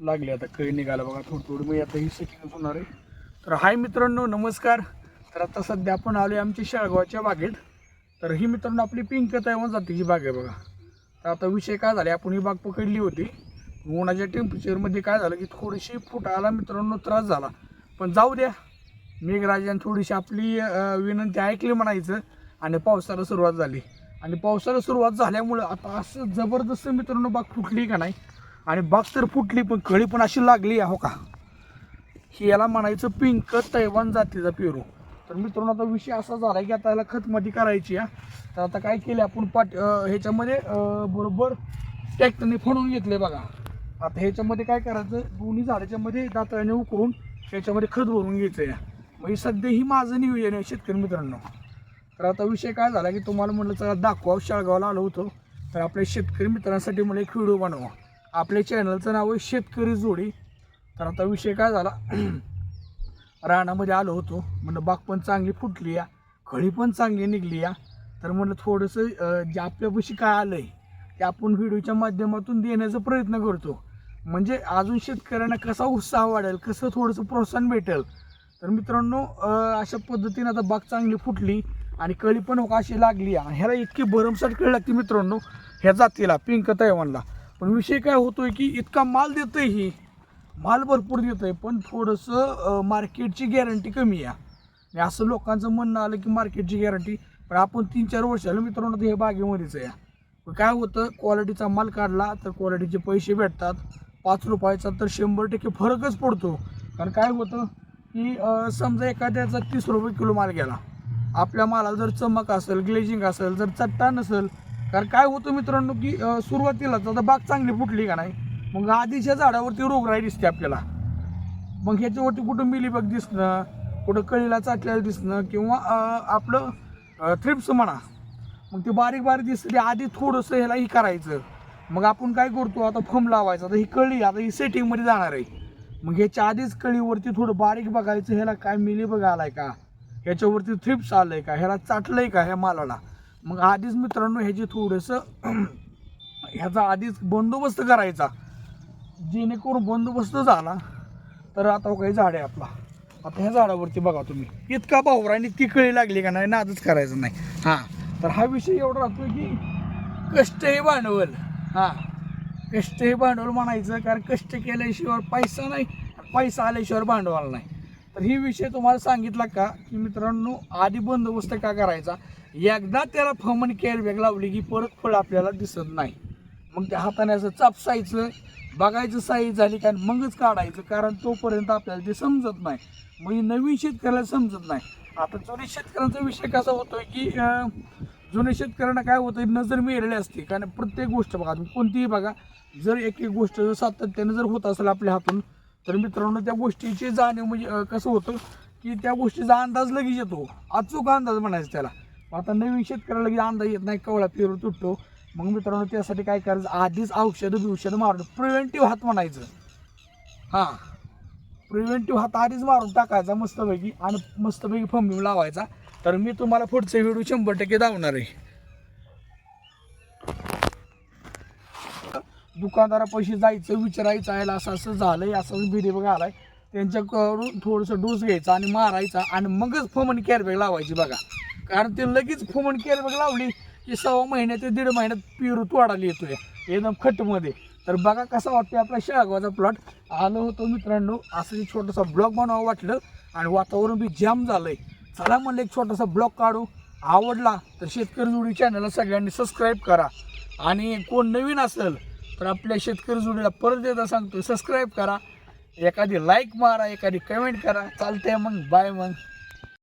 लागली. आता कळी निघाला बघा थोडं थोडं. मी आता ही सेटिंगच होणार आहे. तर हाय मित्रांनो नमस्कार. तर आता सध्या आपण आलो आहे आमच्या शेळगावच्या बागेत. तर ही मित्रांनो आपली पिंक तैवान ही बाग आहे बघा. तर आता विषय काय झाला आपण ही बाग पकडली होती. उन्हाच्या टेम्परेचरमध्ये काय झालं की थोडीशी फुटायला मित्रांनो त्रास झाला. पण जाऊ द्या. मेघराजाने थोडीशी आपली विनंती ऐकली म्हणायचं आणि पावसाला सुरुवात झाली. आणि पावसाला सुरुवात झाल्यामुळं आता असं जबरदस्त मित्रांनो बाग फुटली का नाही आणि बाग तर फुटली पण कळी पण अशी लागली आहे, हो का? हे याला म्हणायचं पिंक तैवान जातीचा पेरू. तर मित्रांनो आता विषय असा झाला की आता याला खतमती करायची आहे. तर आता काय केले आपण पाट ह्याच्यामध्ये बरोबर टॅक्टरने फोडून घेतले बघा. आता ह्याच्यामध्ये काय करायचं? दोन्ही झाडाच्यामध्ये दातळ्याने दाताने उकरून ह्याच्यामध्ये खत भरून घ्यायचं आहे म्हणजे सध्या ही माझं नियोजन आहे शेतकरी मित्रांनो. तर आता विषय काय झाला की तुम्हाला म्हटलं चला दाखवा शाळगावला आलो होतो. तर आपल्या शेतकरी मित्रांसाठी मला एक व्हिडिओ बनवा. आपल्या चॅनलचं नाव आहे शेतकरी जोडी. तर आता विषय काय झाला? रानामध्ये आलो होतो. म्हणलं बाग पण चांगली फुटली या. खळी पण चांगली निघली या. तर म्हणलं थोडंसं जे आपल्यापाशी काय आलं आहे ते आपण व्हिडिओच्या माध्यमातून देण्याचा प्रयत्न करतो. म्हणजे अजून शेतकऱ्यांना कसा उत्साह वाढेल कसं थोडंसं प्रोत्साहन भेटेल? तर मित्रांनो अशा पद्धतीने आता बाग चांगली फुटली आणि कळी पण अशी लागली आणि ह्याला इतकी भरमसाट कळी लागते मित्रांनो ह्या जातीला पिंक तैवानला. पण विषय काय होतोय की इतका माल देतोय ही. माल भरपूर देतोय पण थोडंसं मार्केटची गॅरंटी कमी आहे. आणि असं लोकांचं म्हणणं आलं की मार्केटची गॅरंटी पण आपण तीन चार वर्षाला मित्रांनो हे बागेमध्येच आहे. पण काय होतं क्वालिटीचा माल काढला तर क्वालिटीचे पैसे भेटतात. पाच रुपयाचा तर शंभर टक्के फरकच पडतो. कारण काय होतं की समजा एखाद्याचा तीस रुपये किलो माल गेला. आपल्या मालाला जर चमक असेल ग्लेजिंग असेल जर चट्टा नसेल कारण काय होतं मित्रांनो की सुरुवातीलाच आता बाग चांगली फुटली का नाही? मग आधीच्या झाडावरती रोगराई दिसते आपल्याला. मग ह्याच्यावरती कुठं मिलीबग दिसणं कुठं कळीला चाटलेलं दिसणं किंवा आपलं थ्रिप्स म्हणा मग ते बारीक बारीक दिसते आधी थोडंसं ह्याला हे करायचं. मग आपण काय करतो आता फम लावायचं आता ही कळी आता ही सेटिंगमध्ये जाणार आहे. मग ह्याच्या आधीच कळीवरती थोडं बारीक बघायचं ह्याला काय मिलीबग आलाय का? ह्याच्यावरती थ्रिप्स आलंय का? ह्याला चाटलंय का ह्या मालाला? मग आधीच मित्रांनो ह्याची थोडंसं ह्याचा आधीच बंदोबस्त करायचा. जेणेकरून बंदोबस्त झाला तर आता काही झाड आहे आपला. आता ह्या झाडावरती बघा तुम्ही. इतका भावरा आणि ती कळी लागली का नाही? नादच करायचं नाही. हां. तर हा विषय एवढा राहतो की कष्ट हे भांडवल. हां. कष्ट हे भांडवल म्हणायचं कारण कष्ट केल्याशिवाय पैसा नाही पैसा आल्याशिवाय भांडवल नाही. तर ही विषय तुम्हाला सांगितला का? की मित्रांनो आधी बंदोबस्त का करायचा? एकदा त्याला फमन केअर बॅग लावली की परत फळ आपल्याला दिसत नाही. मग त्या हाताने असं चापसायचं बघायचं साईज झाली का मगच काढायचं कारण तोपर्यंत आपल्याला ते समजत नाही. म्हणजे नवीन शेतकऱ्याला समजत नाही. आता जुन्या शेतकऱ्यांचा विषय कसा होतोय की जुन्या शेतकऱ्यांना काय होतं नजर मिळालेली असते. कारण प्रत्येक गोष्ट बघा तुम्ही कोणतीही बघा जर एक एक गोष्ट जर सातत्याने जर होत असेल आपल्या हातून तर मित्रांनो त्या गोष्टीची जाणीव म्हणजे कसं होतं की त्या गोष्टीचा अंदाज लगेच येतो. अचूक अंदाज म्हणायचा त्याला. आता नवीन शेतकऱ्याला बी अंदाज येत नाही कवळा पेरू तुटतो. मग मित्रांनो त्यासाठी काय करायचं? आधीच औषधं बिवषधं मारून प्रिव्हेंटिव्ह हात म्हणायचं. हां. प्रिव्हेंटिव्ह हात आधीच मारून टाकायचा मस्तपैकी आणि मस्तपैकी फंबिंग लावायचा. तर मी तुम्हाला पुढचे व्हिडिओ शंभर टक्के दावणार आहे. दुकानदारापाशी जायचं विचारायचं आहे असं असं झालंय असं बिरे बघा आलाय त्यांच्याकडून थोडंसं डोस घ्यायचा आणि मारायचा आणि मगच फमन कॅरबॅग लावायची बघा. कारण ते लगेच फुमण केअर बघ लावली. की सव्वा महिन्यात ते दीड महिन्यात पिरू तोडायला येतोय. एकदम खटमध्ये. तर बघा कसा वाटतोय आपला शेळगावाचा प्लॉट आलो होतो मित्रांनो असं एक छोटासा ब्लॉग बनावं वाटलं आणि वातावरण बी जाम झालंय. चला म्हणलं एक छोटासा ब्लॉग काढू. आवडला तर शेतकरी जोडी चॅनलला सगळ्यांनी सबस्क्राईब करा. आणि कोण नवीन असेल तर आपल्या शेतकरी जोडीला परत एकदा सांगतो सबस्क्राईब करा. एखादी लाईक मारा एखादी कमेंट करा. चालतंय मग. बाय मग.